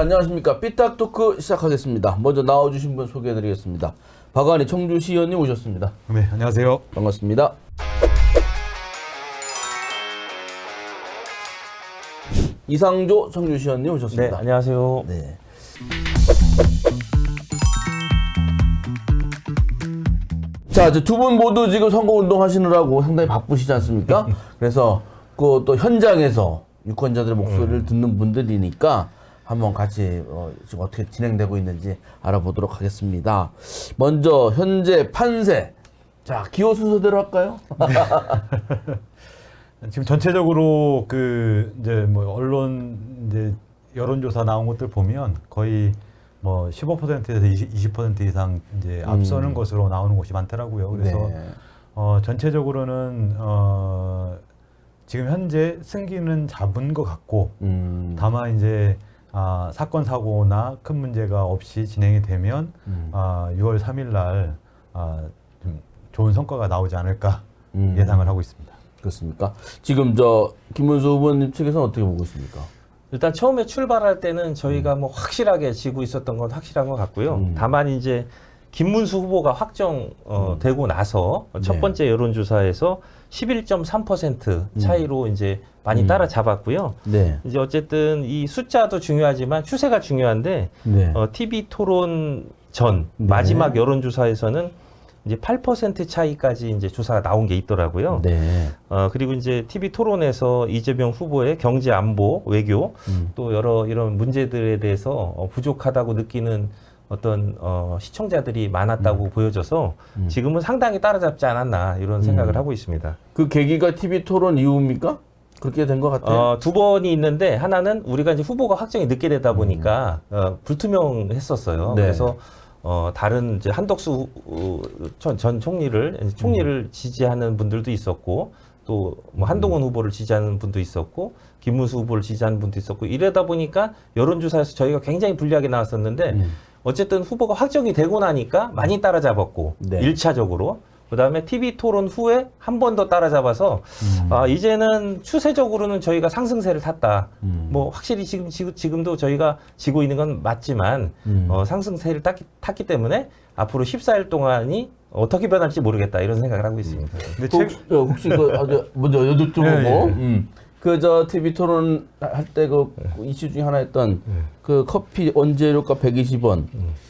안녕하십니까. 삐딱 토크 시작하겠습니다. 먼저 나와주신 분 소개해드리겠습니다. 박완희 청주시 의원님 오셨습니다. 네, 안녕하세요. 반갑습니다. 이상조 청주시 의원님 네, 오셨습니다. 안녕하세요. 네. 자, 두분 모두 지금 선거운동 하시느라고 상당히 바쁘시지 않습니까? 그래서 그 또 현장에서 유권자들의 목소리를 듣는 분들이니까 한번 같이 어, 지금 어떻게 진행되고 있는지 알아보도록 하겠습니다. 먼저 현재 판세. 자, 기호 순서대로 할까요? 지금 전체적으로 그 이제 뭐 언론 이제 여론조사 나온 것들 보면 거의 뭐 15%에서 20, 20% 이상 이제 앞서는 것으로 나오는 곳이 많더라고요. 그래서 음. 네. 어 전체적으로는 어 지금 현재 승기는 잡은 것 같고 음. 다만 이제 아, 사건 사고나 큰 문제가 없이 진행이 되면 음. 아, 6월 3일 날 아, 좀 좋은 성과가 나오지 않을까 음. 예상을 하고 있습니다. 그렇습니까? 지금 저 김문수 후보님 측에서는 어떻게 보고 있습니까? 일단 처음에 출발할 때는 저희가 뭐 확실하게 지고 있었던 건 확실한 것 같고요. 음. 다만 이제 김문수 후보가 확정되고 나서 네. 첫 번째 여론조사에서 11.3% 차이로 이제 많이 음. 따라잡았고요. 네. 이제 어쨌든 이 숫자도 중요하지만 추세가 중요한데 네. 어, TV 토론 전 네. 마지막 여론조사에서는 이제 8% 차이까지 이제 조사가 나온 게 있더라고요. 네. 어, 그리고 이제 TV 토론에서 이재명 후보의 경제 안보, 외교, 음. 또 여러 이런 문제들에 대해서 어, 부족하다고 느끼는 어떤 어, 시청자들이 많았다고 보여져서 음. 지금은 상당히 따라잡지 않았나 이런 생각을 하고 있습니다. 그 계기가 TV 토론 이후입니까? 그렇게 된 것 같아요. 어, 두 번이 있는데 하나는 우리가 이제 후보가 확정이 늦게 되다 보니까 어, 불투명했었어요. 네. 그래서 어, 다른 이제 한덕수 어, 전, 전 총리를 총리를 지지하는 분들도 있었고 또 뭐 한동훈 후보를 지지하는 분도 있었고 김문수 후보를 지지하는 분도 있었고 이러다 보니까 여론조사에서 저희가 굉장히 불리하게 나왔었는데 음. 어쨌든 후보가 확정이 되고 나니까 많이 따라잡았고 네. 일 1차적으로 그다음에 TV 토론 후에 한 번 더 따라잡아서 음. 아 이제는 추세적으로는 저희가 상승세를 탔다. 음. 뭐 확실히 지금 지금 지금 도 저희가 지고 있는 건 맞지만 음. 어, 상승세를 탔기, 탔기 때문에 앞으로 14일 동안이 어떻게 변할지 모르겠다 이런 생각을 하고 있습니다. 근데 그 최, 혹시, 어, 혹시 그 아주 먼저 여쭤보고 예, 예. 음. 그저 TV 토론 할 때 그 이슈 중에 하나였던 그 커피 원재료가 120원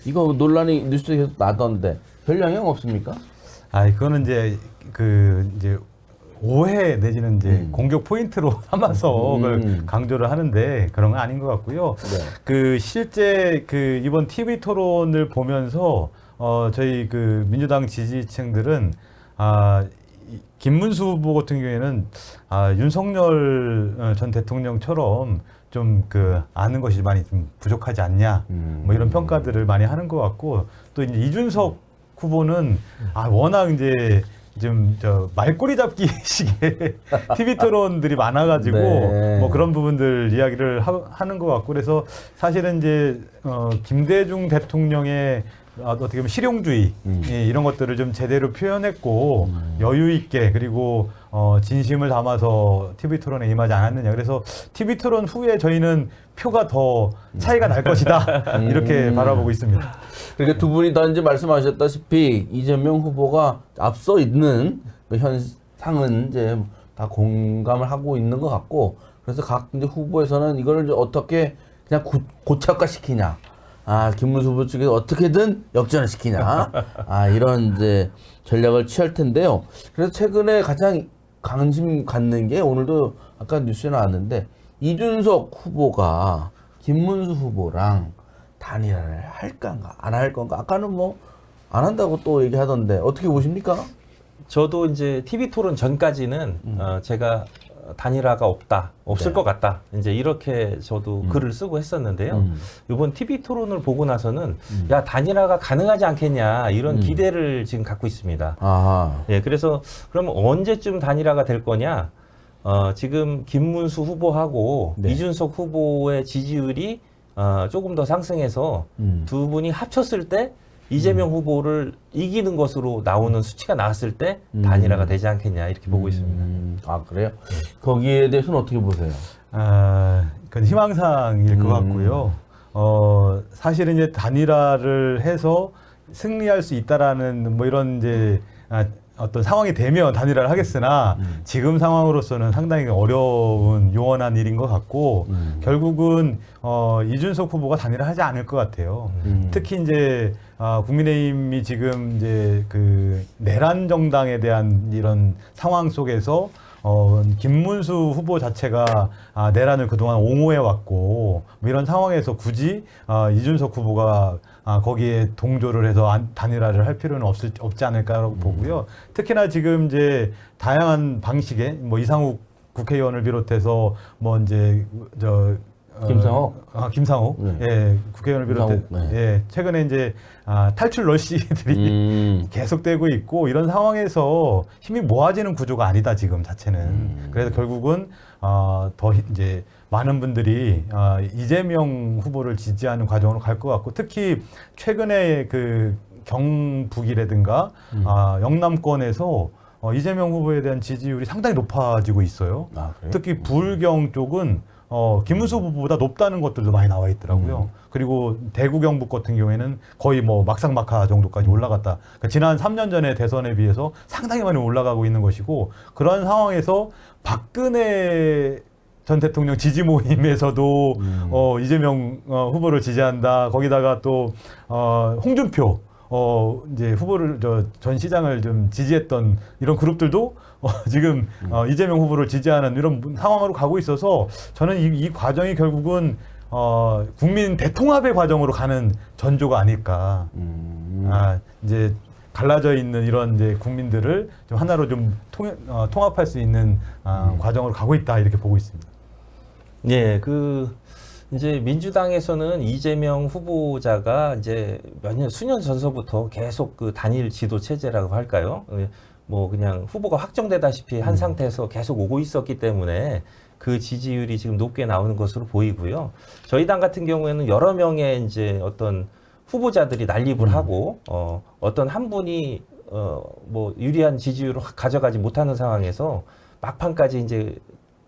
이거 논란이 뉴스에 계속 나던데 별 영향 없습니까? 아, 그거는 이제 그 이제 오해 내지는 이제 음. 공격 포인트로 삼아서 음. 그걸 강조를 하는데 그런 건 아닌 것 같고요. 네. 그 실제 그 이번 TV 토론을 보면서 어 저희 그 민주당 지지층들은 아 이- 김문수 후보 같은 경우에는 아 윤석열 어, 전 대통령처럼 좀 그 아는 것이 많이 좀 부족하지 않냐 음. 뭐 이런 평가들을 많이 하는 것 같고 또 이제 이준석 후보는 아 워낙 이제 좀저 말꼬리 잡기 식의 TV 토론들이 많아가지고 네. 뭐 그런 부분들 이야기를 하, 하는 것 같고 그래서 사실은 이제 어, 김대중 대통령의 아, 어떻게 보면 실용주의 음. 예, 이런 것들을 좀 제대로 표현했고 여유 있게 그리고 어, 진심을 담아서 TV 토론에 임하지 않았느냐 그래서 TV 토론 후에 저희는 표가 더 차이가 날 것이다 이렇게 음. 바라보고 있습니다. 그러니까 두 분이 다 이제 말씀하셨다시피 이재명 후보가 앞서 있는 그 현상은 이제 다 공감을 하고 있는 것 같고 그래서 각 이제 후보에서는 이거를 이제 어떻게 그냥 고, 고착화 시키냐. 아, 김문수 후보 측에 어떻게든 역전을 시키냐. 아, 이런 이제 전략을 취할 텐데요. 그래서 최근에 가장 관심 갖는 게 오늘도 아까 뉴스에 나왔는데 이준석 후보가 김문수 후보랑 단일화를 할 건가 안 할 건가 아까는 뭐 안 한다고 또 얘기하던데 어떻게 보십니까? 저도 이제 TV 토론 전까지는 어, 제가 어, 단일화가 없다, 없을 네. 것 같다. 이제 이렇게 저도 글을 쓰고 했었는데요. 음. 이번 TV 토론을 보고 나서는 야 단일화가 가능하지 않겠냐 이런 음. 기대를 지금 갖고 있습니다. 아하. 예, 그래서 그러면 언제쯤 단일화가 될 거냐? 어, 지금 김문수 후보하고 네. 이준석 후보의 지지율이 어, 조금 더 상승해서 음. 두 분이 합쳤을 때 이재명 후보를 이기는 것으로 나오는 수치가 나왔을 때 음. 단일화가 되지 않겠냐 이렇게 보고 있습니다. 음, 아 그래요? 거기에 대해서는 어떻게 보세요? 아, 그건 희망사항일 것 음. 같고요. 어 사실은 이제 단일화를 해서 승리할 수 있다라는 뭐 이런 이제 아, 어떤 상황이 되면 단일화를 하겠으나 음. 지금 상황으로서는 상당히 어려운 요원한 일인 것 같고 음. 결국은 어 이준석 후보가 단일화하지 않을 것 같아요. 음. 특히 이제 아, 국민의힘이 지금 이제 그 내란 정당에 대한 이런 상황 속에서 어, 김문수 후보 자체가 아, 내란을 그동안 옹호해 왔고 뭐 이런 상황에서 굳이 아, 이준석 후보가 아, 거기에 동조를 해서 안, 단일화를 할 필요는 없을, 없지 않을까라고 보고요. 특히나 지금 이제 다양한 방식의 뭐 이상욱 국회의원을 비롯해서 뭐 이제 저 어, 김상욱? 아 김상욱 네. 예 국회의원을 비롯해 김상욱, 네. 예 최근에 이제 아, 탈출 러시들이 음. 계속되고 있고 이런 상황에서 힘이 모아지는 구조가 아니다 지금 자체는 음. 그래서 결국은 아, 더 히- 이제 많은 분들이 아, 이재명 후보를 지지하는 과정으로 갈 것 같고 특히 최근에 그 경북이라든가 음. 아, 영남권에서 어, 이재명 후보에 대한 지지율이 상당히 높아지고 있어요. 아? 특히 불경 쪽은 어, 김문수 후보보다 높다는 것들도 많이 나와 있더라고요. 그리고 대구 경북 같은 경우에는 거의 뭐 막상막하 정도까지 올라갔다. 그러니까 지난 3년 전에 대선에 비해서 상당히 많이 올라가고 있는 것이고 그런 상황에서 박근혜 전 대통령 지지 모임에서도 음. 어, 이재명 어, 후보를 지지한다. 거기다가 또 어, 홍준표 어 이제 후보를 저 전 시장을 좀 지지했던 이런 그룹들도 어, 지금 어, 이재명 후보를 지지하는 이런 문- 상황으로 가고 있어서 저는 이, 이 과정이 결국은 어, 국민 대통합의 과정으로 가는 전조가 아닐까. 음. 아 이제 갈라져 있는 이런 이제 국민들을 좀 하나로 좀 통, 어, 통합할 수 있는 아, 과정으로 가고 있다 이렇게 보고 있습니다. 예, 그 이제 민주당에서는 이재명 후보자가 이제 몇 년, 수년 전서부터 계속 그 단일 지도 체제라고 할까요? 예, 뭐 그냥 후보가 확정되다시피 한 상태에서 계속 오고 있었기 때문에 그 지지율이 지금 높게 나오는 것으로 보이고요. 저희 당 같은 경우에는 여러 명의 이제 어떤 후보자들이 난립을 하고 어, 어떤 한 분이 어, 뭐 유리한 지지율을 확 가져가지 못하는 상황에서 막판까지 이제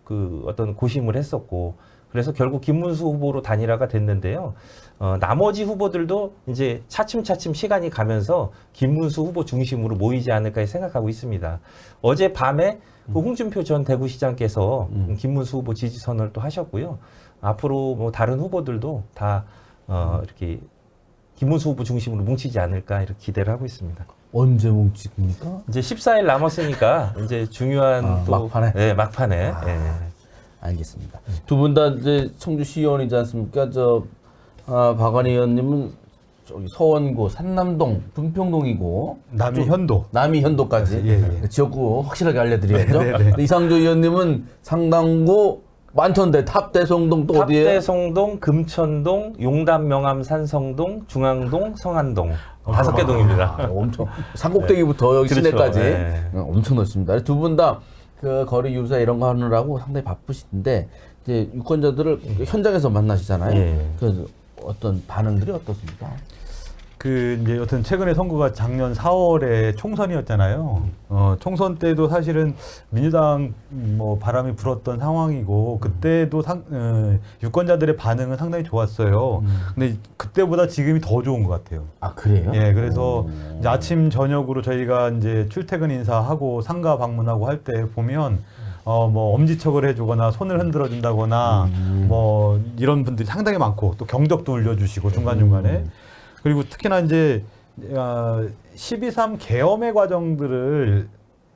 그 어떤 고심을 했었고 그래서 결국 김문수 후보로 단일화가 됐는데요. 어, 나머지 후보들도 이제 차츰차츰 시간이 가면서 김문수 후보 중심으로 모이지 않을까 생각하고 있습니다. 어제 밤에 그 홍준표 전 대구시장께서 음. 김문수 후보 지지 선언을 또 하셨고요. 앞으로 뭐 다른 후보들도 다 어, 이렇게 김문수 후보 중심으로 뭉치지 않을까 이렇게 기대를 하고 있습니다. 언제 뭉칩니까? 이제 14일 남았으니까 이제 중요한 아, 또 막판에? 네, 막판에. 아. 예. 알겠습니다. 두 분 다 이제 청주 시의원이지 않습니까? 저 아, 박완희 의원님은 저기 서원구, 산남동, 분평동이고 남이 현도 남이 현도까지 예, 예. 지역구 확실하게 알려드려야죠. 네, 네, 네. 이상조 의원님은 상당구 많던데 탑대성동 또 어디에? 탑대성동, 금천동, 용담 명암 산성동, 중앙동, 성안동 다섯 개 아, 동입니다. 엄청 산꼭대기부터 여기 그렇죠. 시내까지 네. 어, 엄청 넓습니다. 두 분 다 그 거리 유사 이런 거 하느라고 상당히 바쁘신데 이제 유권자들을 현장에서 만나시잖아요. 예. 그래서 어떤 반응들이 어떻습니까? 그 이제 여튼 최근에 선거가 작년 4월에 총선이었잖아요. 어, 총선 때도 사실은 민주당 뭐 바람이 불었던 상황이고 그때도 상, 어, 유권자들의 반응은 상당히 좋았어요. 근데 그때보다 지금이 더 좋은 것 같아요. 아 그래요? 예, 그래서 오. 이제 아침 저녁으로 저희가 이제 출퇴근 인사하고 상가 방문하고 할 때 보면 어 뭐 엄지척을 해주거나 손을 흔들어 준다거나 음. 뭐 이런 분들이 상당히 많고 또 경적도 울려주시고 중간 중간에 음. 그리고 특히나 이제 어, 12.3 계엄의 과정들을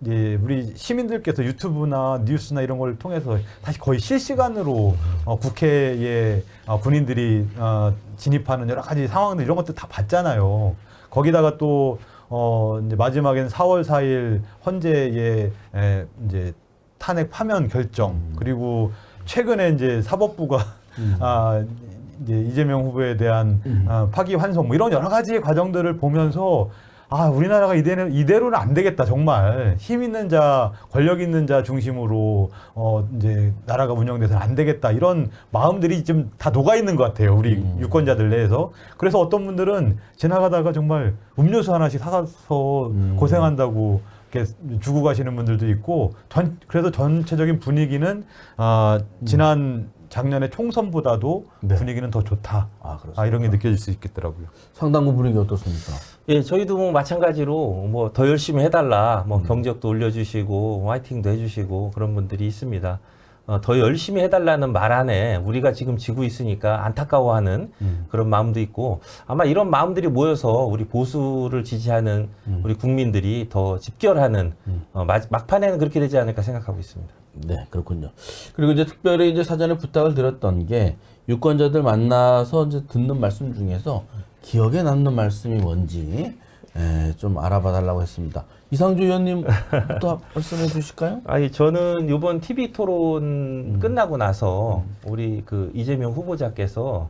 이제 우리 시민들께서 유튜브나 뉴스나 이런 걸 통해서 다시 거의 실시간으로 어, 국회에 어, 군인들이 어, 진입하는 여러 가지 상황들 이런 것들 다 봤잖아요. 거기다가 또 어, 이제 마지막엔 4월 4일 헌재의 에, 이제 탄핵 파면 결정. 그리고 최근에 이제 사법부가 아 이제 이재명 후보에 대한 아, 파기 환송 뭐 이런 여러 가지의 과정들을 보면서 아 우리나라가 이대로 이대로는 안 되겠다 정말. 힘 있는 자 권력 있는 자 중심으로 어 이제 나라가 운영돼서는 안 되겠다. 이런 마음들이 좀다 녹아 있는 것 같아요 우리 유권자들 내에서. 그래서 어떤 분들은 지나가다가 정말 음료수 하나씩 사가서 음. 고생한다고 주고 가시는 분들도 있고 전 그래서 전체적인 분위기는 아 지난 작년에 총선보다도 네. 분위기는 더 좋다. 아 그렇습니다. 아, 이런 게 느껴질 수 있겠더라고요. 상당부 분위기 어떻습니까? 예, 저희도 뭐 마찬가지로 뭐 더 열심히 해달라, 음. 뭐 경적도 올려주시고, 뭐 화이팅도 해주시고 그런 분들이 있습니다. 어, 더 열심히 해달라는 말 안에 우리가 지금 지고 있으니까 안타까워하는 음. 그런 마음도 있고 아마 이런 마음들이 모여서 우리 보수를 지지하는 음. 우리 국민들이 더 집결하는 어, 마- 막판에는 그렇게 되지 않을까 생각하고 있습니다. 네, 그렇군요. 그리고 이제 특별히 이제 사전에 부탁을 드렸던 게 유권자들 만나서 이제 듣는 말씀 중에서 기억에 남는 말씀이 뭔지 에, 좀 알아봐 달라고 했습니다. 이상주 의원님부터 말씀해 주실까요? 아니 저는 이번 TV 토론 음. 끝나고 나서 우리 그 이재명 후보자께서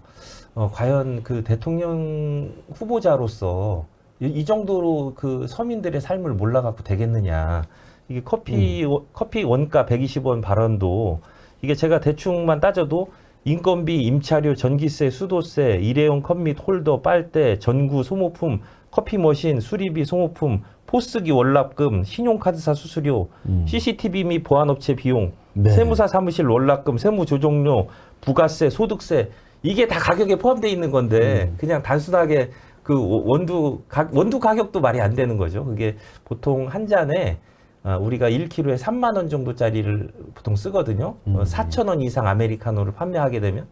어, 과연 그 대통령 후보자로서 이, 이 정도로 그 서민들의 삶을 몰라갖고 되겠느냐 이게 커피 음. 워- 커피 원가 120원 발언도 이게 제가 대충만 따져도 인건비, 임차료, 전기세, 수도세, 일회용 컵 및 홀더, 빨대, 전구, 소모품, 커피 머신, 수리비, 소모품, 포스기 월납금, 신용카드사 수수료, CCTV 및 보안업체 비용, 음. 네. 세무사 사무실 월납금, 세무조정료, 부가세, 소득세 이게 다 가격에 포함되어 있는 건데 음. 그냥 단순하게 그 원두 가, 원두 가격도 말이 안 되는 거죠. 그게 보통 한 잔에 아, 우리가 1kg에 3만 원 정도짜리를 보통 쓰거든요. 음. 어, 4천 원 이상 아메리카노를 판매하게 되면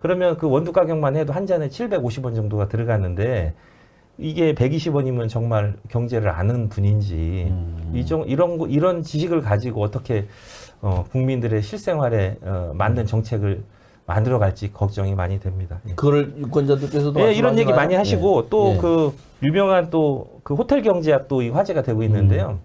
그러면 그 원두 가격만 해도 한 잔에 750원 정도가 들어가는데 이게 120원이면 정말 경제를 아는 분인지 음. 이정 이런 거- 이런 지식을 가지고 어떻게 어, 국민들의 실생활에 어, 맞는 정책을 만들어 갈지 걱정이 많이 됩니다. 예. 그거를 유권자들께서도 예, 이런 얘기? 많이 하시고 예. 또 예. 그 유명한 또 그 호텔 경제학도 이 화제가 되고 있는데요.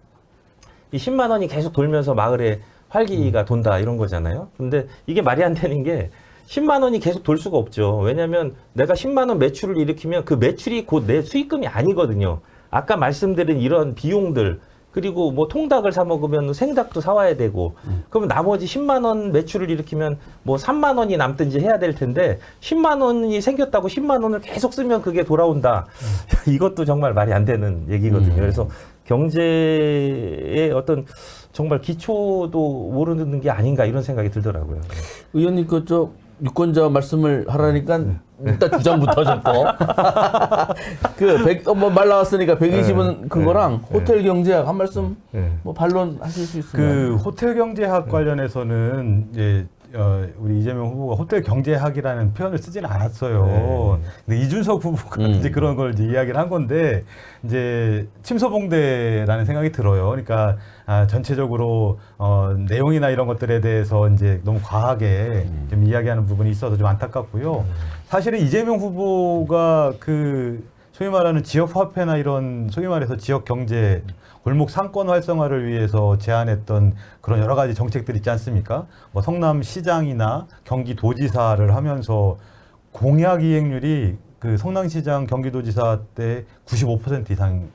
이 10만 원이 계속 돌면서 마을에 활기가 돈다 이런 거잖아요. 근데 이게 말이 안 되는 게 10만 원이 계속 돌 수가 없죠. 왜냐하면 내가 10만 원 매출을 일으키면 그 매출이 곧 내 수익금이 아니거든요. 아까 말씀드린 이런 비용들 그리고 뭐 통닭을 사 먹으면 생닭도 사와야 되고 그러면 나머지 10만 원 매출을 일으키면 뭐 3만 원이 남든지 해야 될 텐데 10만 원이 생겼다고 10만 원을 계속 쓰면 그게 돌아온다. 이것도 정말 말이 안 되는 얘기거든요. 음. 그래서 경제의 어떤 정말 기초도 모르는 게 아닌가 이런 생각이 들더라고요. 의원님 그저 유권자 말씀을 하라니까 네. 일단 주장부터 하셨고. 그뭐말 나왔으니까 120은 그거랑 호텔 경제학 한 말씀 네. 뭐 반론 하실 수그 있으면. 호텔 경제학 관련해서는 이제 어, 우리 이재명 후보가 호텔 경제학이라는 표현을 쓰지는 않았어요. 근데 이준석 후보가 음. 이제 그런 걸 이제 이야기를 한 건데 이제 침소봉대라는 생각이 들어요. 그러니까 아, 전체적으로 어, 내용이나 이런 것들에 대해서 이제 너무 과하게 좀 이야기하는 부분이 있어서 좀 안타깝고요. 사실은 이재명 후보가 그 소위 말하는 지역 화폐나 이런 소위 말해서 지역 경제 골목 상권 활성화를 위해서 제안했던 그런 여러 가지 정책들 있지 않습니까? 뭐 성남 시장이나 경기 도지사를 하면서 공약 이행률이 그 성남시장 경기도지사 때 95% 이상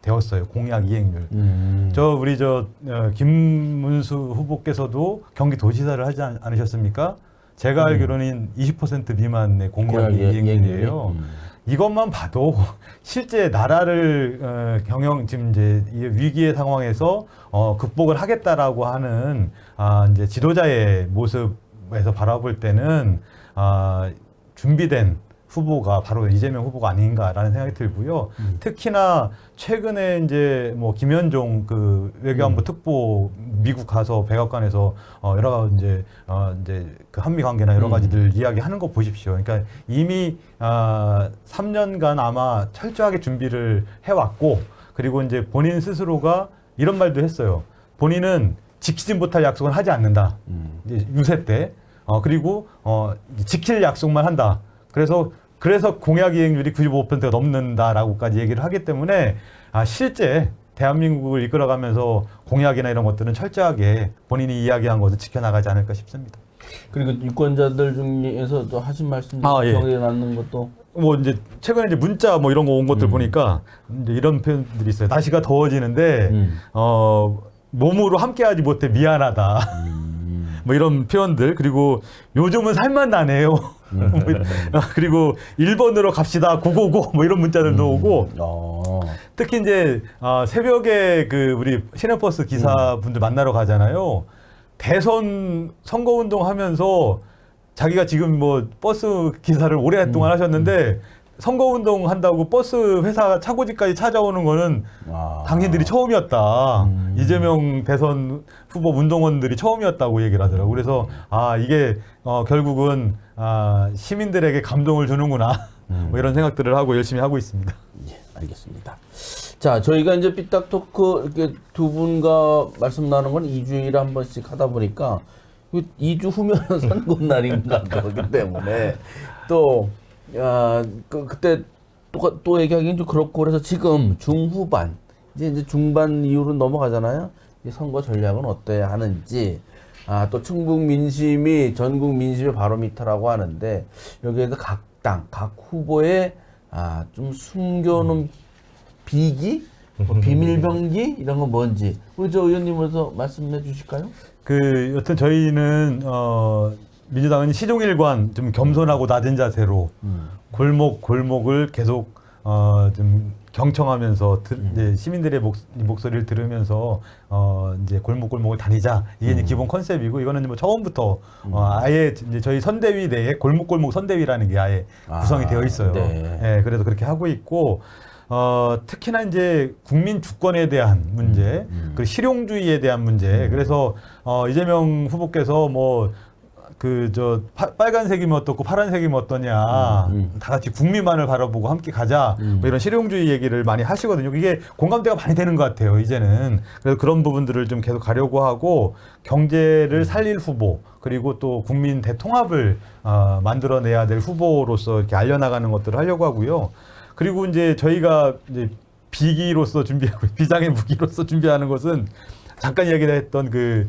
되었어요. 공약 이행률. 음. 저 우리 저 어, 김문수 후보께서도 경기도지사를 하지 않- 않으셨습니까? 제가 알기로는 20% 미만의 공약 공약 예- 이행률이에요. 음. 이것만 봐도 실제 나라를 어, 경영 지금 이제 이 위기의 상황에서 어, 극복을 하겠다라고 하는 아, 이제 지도자의 모습에서 바라볼 때는 아, 준비된 후보가 바로 이재명 후보가 아닌가라는 생각이 들고요. 음. 특히나 최근에 이제 뭐 김현종 그 외교안보 특보 미국 가서 백악관에서 어 여러 가지 이제 어 이제 그 한미 관계나 여러 음. 가지들 이야기하는 거 보십시오. 그러니까 이미 아 3년간 아마 철저하게 준비를 해왔고 그리고 이제 본인 스스로가 이런 말도 했어요. 본인은 지키지 못할 약속은 하지 않는다. 음. 이제 유세 때. 어, 그리고, 어, 지킬 약속만 한다. 그래서, 그래서 공약 이행률이 95%가 넘는다라고까지 얘기를 하기 때문에, 아, 실제 대한민국을 이끌어가면서 공약이나 이런 것들은 철저하게 본인이 이야기한 것을 지켜나가지 않을까 싶습니다. 그리고 유권자들 중에서도 하신 말씀 아, 예. 기억에 남는 것도 뭐 이제 최근에 이제 문자 뭐 이런 거 온 것들 음. 보니까 이제 이런 표현들이 있어요. 날씨가 더워지는데, 음. 어, 몸으로 함께하지 못해 미안하다. 음. 뭐 이런 표현들 그리고 요즘은 살만 나네요. 뭐 이런- 아, 그리고 1번으로 갑시다. 955 뭐 이런 문자들도 오고. 어. 특히 이제 아, 새벽에 그 우리 시내버스 기사분들 만나러 가잖아요. 대선 선거 운동 하면서 자기가 지금 뭐 버스 기사를 오랫동안 하셨는데 선거운동 한다고 버스 회사 차고지까지 찾아오는 거는 아. 당신들이 처음이었다. 음. 이재명 대선 후보 운동원들이 처음이었다고 얘기를 하더라고. 그래서 아 이게 어, 결국은 아, 시민들에게 감동을 주는구나. 음. 뭐 이런 생각들을 하고 열심히 하고 있습니다. 예, 알겠습니다. 자, 저희가 이제 삐딱 토크 이렇게 두 분과 말씀 나누는 건 2주일에 한 번씩 하다 보니까 2주 후면은 선거 날인가 그렇기 때문에 또 야, 그, 그때 또, 또 얘기하기는 좀 그렇고 그래서 지금 중후반 이제 이제 중반 이후로 넘어가잖아요. 이 선거 전략은 어때야 하는지 아, 또 충북 민심이 전국 민심의 바로미터라고 하는데 여기에서 각 당, 각 후보의 아, 좀 숨겨놓은 비기, 뭐 비밀병기 이런 건 뭔지 우리 저 의원님으로서 말씀해 주실까요? 그 여튼 저희는 어, 민주당은 시종일관 좀 겸손하고 낮은 자세로 음. 골목 골목을 계속 어, 좀 경청하면서 들, 음. 이제 시민들의 목, 목소리를 들으면서 어, 이제 골목 골목을 다니자 이게 음. 이제 기본 컨셉이고 이거는 뭐 처음부터 어, 아예 이제 저희 선대위 내에 골목 골목 선대위라는 게 아예 아, 구성이 되어 있어요. 네. 예, 그래서 그렇게 하고 있고 어, 특히나 이제 국민 주권에 대한 문제, 음. 그 실용주의에 대한 문제. 그래서 어, 이재명 후보께서 뭐 그 저 빨간색이면 어떻고 파란색이면 어떠냐. 음, 음. 다 같이 국민만을 바라보고 함께 가자. 음. 뭐 이런 실용주의 얘기를 많이 하시거든요. 이게 공감대가 많이 되는 것 같아요 이제는. 그래서 그런 부분들을 좀 계속 가려고 하고 경제를 살릴 후보 그리고 또 국민 대통합을 어, 만들어내야 될 후보로서 이렇게 알려나가는 것들을 하려고 하고요. 그리고 이제 저희가 이제 비기로서 준비하고 비장의 무기로서 준비하는 것은 잠깐 이야기했던 그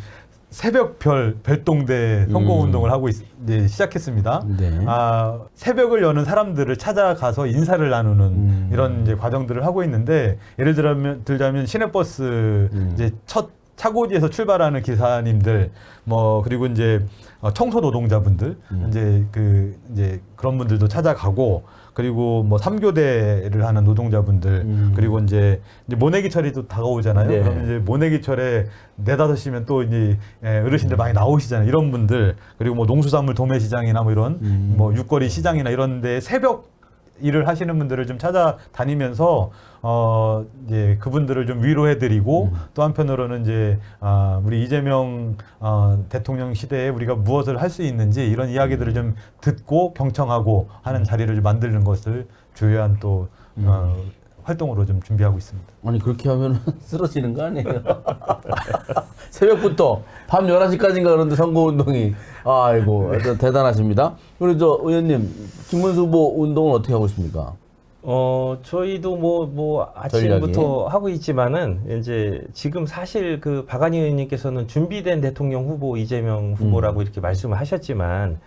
새벽별 별동대 선거 음. 운동을 하고 있, 이제 시작했습니다. 네. 아, 새벽을 여는 사람들을 찾아가서 인사를 나누는 음. 이런 이제 과정들을 하고 있는데 예를 들면 들자면 시내버스 음. 이제 첫 차고지에서 출발하는 기사님들 뭐 그리고 이제 어, 청소 노동자분들 음. 이제 그 이제 그런 분들도 찾아가고 그리고 뭐 삼교대를 하는 노동자분들 음. 그리고 이제, 이제 모내기철이 또 다가오잖아요. 네. 그러면 이제 모내기철에 네 다섯 시면 또 이제 예, 어르신들 많이 나오시잖아요. 이런 분들 그리고 뭐 농수산물 도매시장이나 뭐 이런 음. 뭐 육거리 시장이나 이런데 새벽 일을 하시는 분들을 좀 찾아다니면서 어 이제 그분들을 좀 위로해드리고 음. 또 한편으로는 이제 아 우리 이재명 어, 대통령 시대에 우리가 무엇을 할 수 있는지 이런 이야기들을 좀 듣고 경청하고 하는 자리를 좀 만드는 것을 주요한 또 어, 활동으로 좀 준비하고 있습니다. 아니 그렇게 하면 쓰러지는 거 아니에요? 새벽부터 밤 11시까지인가 그런데 선거운동이 아이고 대단하십니다. 그리고 저 의원님 김문수 후보 운동은 어떻게 하고 있습니까? 어, 저희도 뭐, 뭐, 아침부터 하고 있지만은, 이제, 지금 사실 그 박안희 의원님께서는 준비된 대통령 후보 이재명 후보라고 이렇게 말씀을 하셨지만,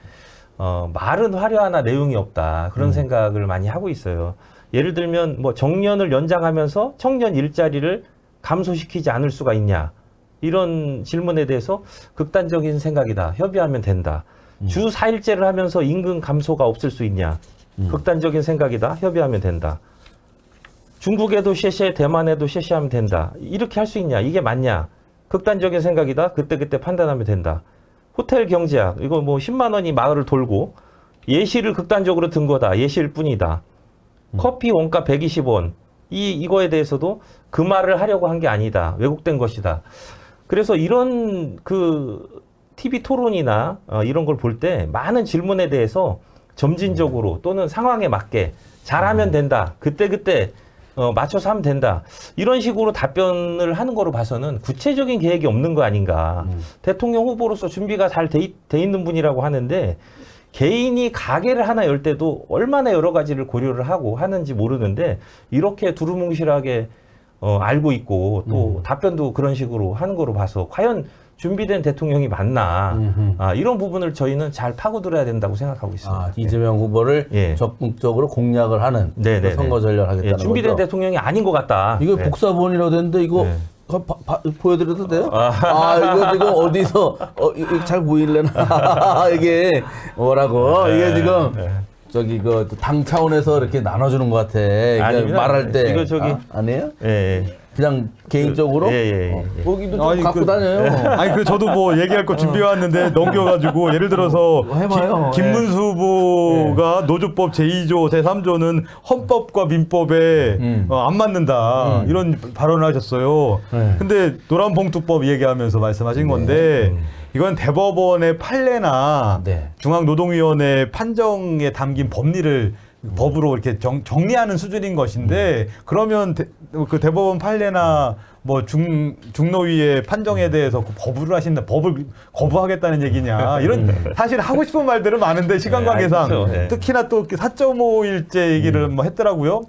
어, 말은 화려하나 내용이 없다. 그런 생각을 많이 하고 있어요. 예를 들면, 뭐, 정년을 연장하면서 청년 일자리를 감소시키지 않을 수가 있냐. 이런 질문에 대해서 극단적인 생각이다. 협의하면 된다. 주 4일제를 하면서 임금 감소가 없을 수 있냐. 극단적인 생각이다. 협의하면 된다. 중국에도 쉐쉐, 대만에도 쉐쉐하면 된다. 이렇게 할 수 있냐? 이게 맞냐? 극단적인 생각이다. 그때그때 판단하면 된다. 호텔 경제학. 이거 뭐 10만 원이 마을을 돌고 예시를 극단적으로 든 거다. 예시일 뿐이다. 커피 원가 120원. 이, 이거에 대해서도 그 말을 하려고 한 게 아니다. 왜곡된 것이다. 그래서 이런 그 TV 토론이나 어, 이런 걸 볼 때 많은 질문에 대해서 점진적으로 또는 상황에 맞게 잘하면 된다. 그때그때 어, 맞춰서 하면 된다. 이런 식으로 답변을 하는 거로 봐서는 구체적인 계획이 없는 거 아닌가. 대통령 후보로서 준비가 잘 돼 있는 분이라고 하는데 개인이 가게를 하나 열 때도 얼마나 여러 가지를 고려를 하고 하는지 모르는데 이렇게 두루뭉실하게 어, 알고 있고 또 답변도 그런 식으로 하는 거로 봐서 과연 준비된 대통령이 맞나 음흠. 아, 이런 부분을 저희는 잘 파고들어야 된다고 생각하고 있습니다. 아, 이재명 후보를 예. 적극적으로 공략을 하는 네, 네, 그 선거 네. 전략을 하겠다는 예, 준비된 거죠. 대통령이 아닌 것 같다. 이거 네. 복사본이라고 되는데 이거 네. 그 바- 바- 보여드려도 돼요? 아, 이거 지금 어디서 어, 이거 잘 보일래나 이게 뭐라고 네, 이게 지금 네. 저기 그 당 차원에서 이렇게 나눠주는 것 같아. 아닙니다. 말할 때 이거 저기- 아, 아니에요? 예, 예. 그냥 개인적으로 예, 예, 어, 예. 거기도 좀 아니, 갖고 그- 다녀요. 아니 그 저도 뭐 얘기할 거 준비해 왔는데 넘겨가지고 예를 들어서 어, 해봐요. 기- 김문수 후보가 노조법 제2조 제3조는 헌법과 민법에 음. 어, 안 맞는다 음. 이런 발언을 하셨어요. 네. 근데 노란봉투법 얘기하면서 말씀하신 건데 이건 대법원의 판례나 네. 중앙노동위원회 판정에 담긴 법리를 법으로 이렇게 정, 정리하는 수준인 것인데 그러면 대, 그 대법원 판례나 뭐 중 중노위의 판정에 대해서 그 법으로 하신다 법을 거부하겠다는 얘기냐 이런 사실 하고 싶은 말들은 많은데 시간 네, 관계상 그렇죠. 네. 특히나 또 4.5일제 얘기를 뭐 했더라고요.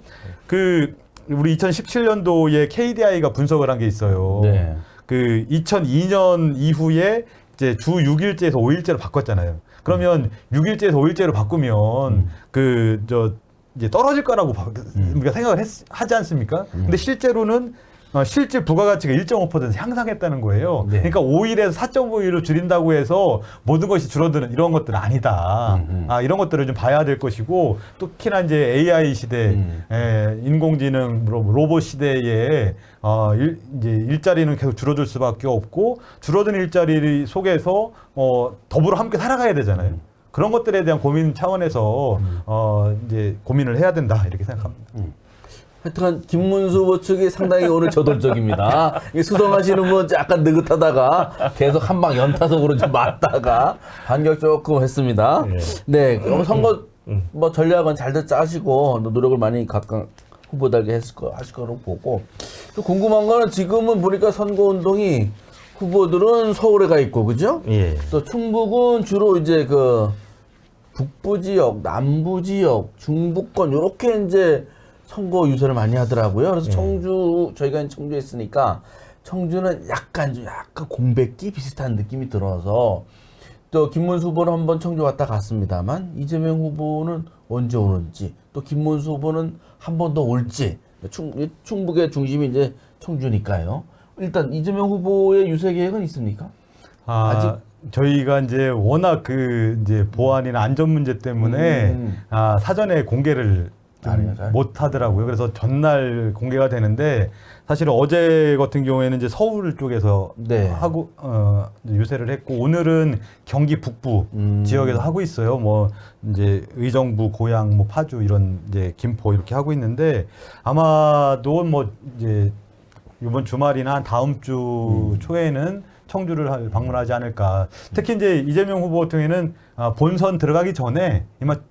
그 우리 2017년도에 KDI가 분석을 한 게 있어요. 네. 그 2002년 이후에 이제 주 6일제에서 5일제로 바꿨잖아요. 그러면 6일제에서 5일제로 바꾸면 그저 이제 떨어질 거라고 바- 우리가 생각을 했, 하지 않습니까? 근데 실제로는 어, 실질 부가가치가 1.5% 향상했다는 거예요. 네. 그러니까 5일에서 4.5일로 줄인다고 해서 모든 것이 줄어드는 이런 것들은 아니다. 음, 음. 아, 이런 것들을 좀 봐야 될 것이고 특히나 이제 AI 시대, 음. 에, 인공지능, 로- 로봇 시대에 어, 일, 이제 일자리는 계속 줄어들 수밖에 없고 줄어든 일자리 속에서 어, 더불어 함께 살아가야 되잖아요. 그런 것들에 대한 고민 차원에서 어, 이제 고민을 해야 된다 이렇게 생각합니다. 하여튼 김문수 후보 측이 상당히 오늘 저돌적입니다. 수성하시는 분 약간 느긋하다가 계속 한 방 연타석으로 좀 맞다가 반격 조금 했습니다. 네, 어, 선거 뭐 전략은 잘들 짜시고 노력을 많이 각각 후보들에게 했을 거 하실 거로 보고 또 궁금한 거는 지금은 보니까 선거 운동이 후보들은 서울에 가 있고 그죠? 예. 또 충북은 주로 이제 그 북부 지역, 남부 지역, 중부권 요렇게 이제 선거 유세를 많이 하더라고요. 그래서 청주 저희가 청주에 있으니까 청주는 약간 좀 약간 공백기 비슷한 느낌이 들어서 또 김문수 후보는 한번 청주 왔다 갔습니다만 이재명 후보는 언제 오는지 또 김문수 후보는 한 번 더 올지 충, 충북의 중심이 이제 청주니까요. 일단 이재명 후보의 유세 계획은 있습니까? 아, 아직- 저희가 이제 워낙 그 이제 보안이나 안전 문제 때문에 음. 아, 사전에 공개를? 못 하더라고요. 그래서 전날 공개가 되는데 사실 어제 같은 경우에는 이제 서울 쪽에서 네. 하고 어, 유세를 했고 오늘은 경기 북부 음. 지역에서 하고 있어요. 뭐 이제 의정부, 고양, 뭐 파주 이런 이제 김포 이렇게 하고 있는데 아마도 뭐 이제 이번 주말이나 한 다음 주 음. 초에는 청주를 할- 방문하지 않을까. 특히 이제 이재명 후보 같은 경우에는 아, 본선 들어가기 전에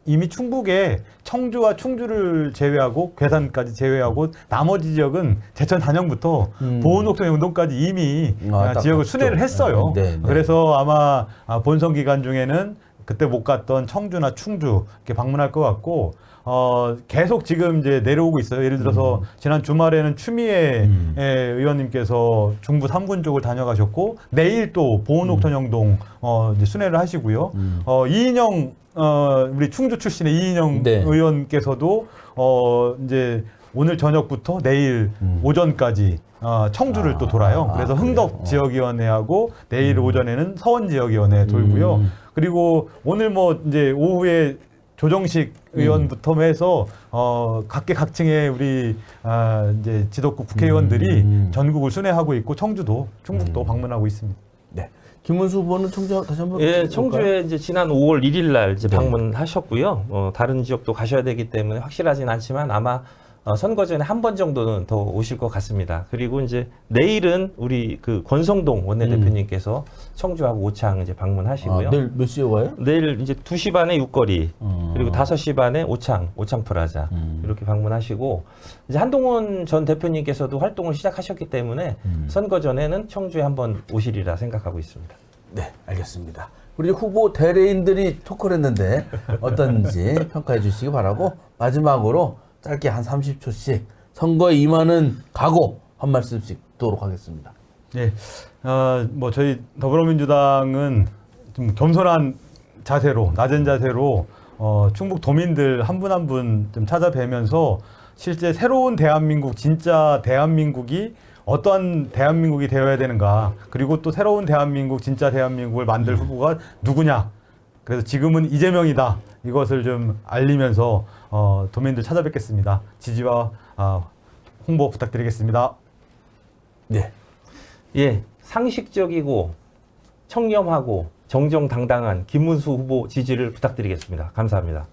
이미 충북에 청주와 충주를 제외하고 괴산까지 제외하고 나머지 지역은 제천 단영부터 음. 보은옥동 영동까지 이미 아, 지역을. 순회를 했어요. 네, 네. 그래서 아마 아, 본선 기간 중에는 그때 못 갔던 청주나 충주 이렇게 방문할 것 같고 어, 계속 지금 이제 내려오고 있어요. 예를 들어서 지난 주말에는 추미애 음. 예, 의원님께서 중부 3군 쪽을 다녀가셨고 내일 또 보은옥ton 영동 어, 이제 순회를 하시고요. 음. 어, 이인영 어, 우리 충주 출신의 이인영 네. 의원께서도 어, 이제 오늘 저녁부터 내일 음. 오전까지 어, 청주를 아, 또 돌아요. 아, 그래서 그래요? 흥덕 어. 지역위원회하고 내일 오전에는 서원 지역위원회 돌고요. 음. 그리고 오늘 뭐 이제 오후에 조정식 음. 의원부터 해서 어 각계각층의 우리 아 이제 지도국 국회의원들이 음. 전국을 순회하고 있고 청주도 충북도 방문하고 있습니다. 네. 김문수 후보는 청주 다시 한번 예, 볼까요? 청주에 이제 지난 5월 1일 날 이제 네. 방문하셨고요. 어, 다른 지역도 가셔야 되기 때문에 확실하진 않지만 아마 어, 선거 전에 한 번 정도는 더 오실 것 같습니다. 그리고 이제 내일은 우리 그 권성동 원내대표님께서 청주하고 오창 이제 방문하시고요. 아, 내일 몇 시에 와요? 내일 이제 2시 반에 육거리 어. 그리고 5시 반에 오창, 오창 프라자 음. 이렇게 방문하시고 이제 한동훈 전 대표님께서도 활동을 시작하셨기 때문에 음. 선거 전에는 청주에 한번 오시리라 생각하고 있습니다. 네, 알겠습니다. 우리 후보 대례인들이 토크를 했는데 어떤지 평가해 주시기 바라고 마지막으로 짧게 한 30초씩 선거에 임하는 각오 한 말씀씩 듣도록 하겠습니다. 예, 어뭐 저희 더불어민주당은 좀 겸손한 자세로 낮은 자세로 어 충북 도민들 한 분 한 분 좀 찾아뵈면서 실제 새로운 대한민국 진짜 대한민국이 어떠한 대한민국이 되어야 되는가 그리고 또 새로운 대한민국 진짜 대한민국을 만들 후보가 누구냐 그래서 지금은 이재명이다 이것을 좀 알리면서 어 도민들 찾아뵙겠습니다 지지와 아, 홍보 부탁드리겠습니다. 네. 예, 상식적이고 청렴하고 정정당당한 김문수 후보 지지를 부탁드리겠습니다. 감사합니다.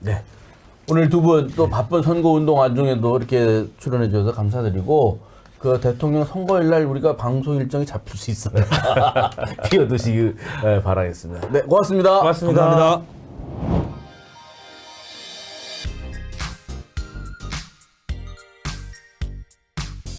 네. 오늘 두 분 또 바쁜 선거 운동 와중에도 이렇게 출연해 주셔서 감사드리고 그 대통령 선거일 날 우리가 방송 일정이 잡힐 수 있어요. 끼어드시길 예, 바라겠습니다. 네, 고맙습니다. 고맙습니다. 감사합니다.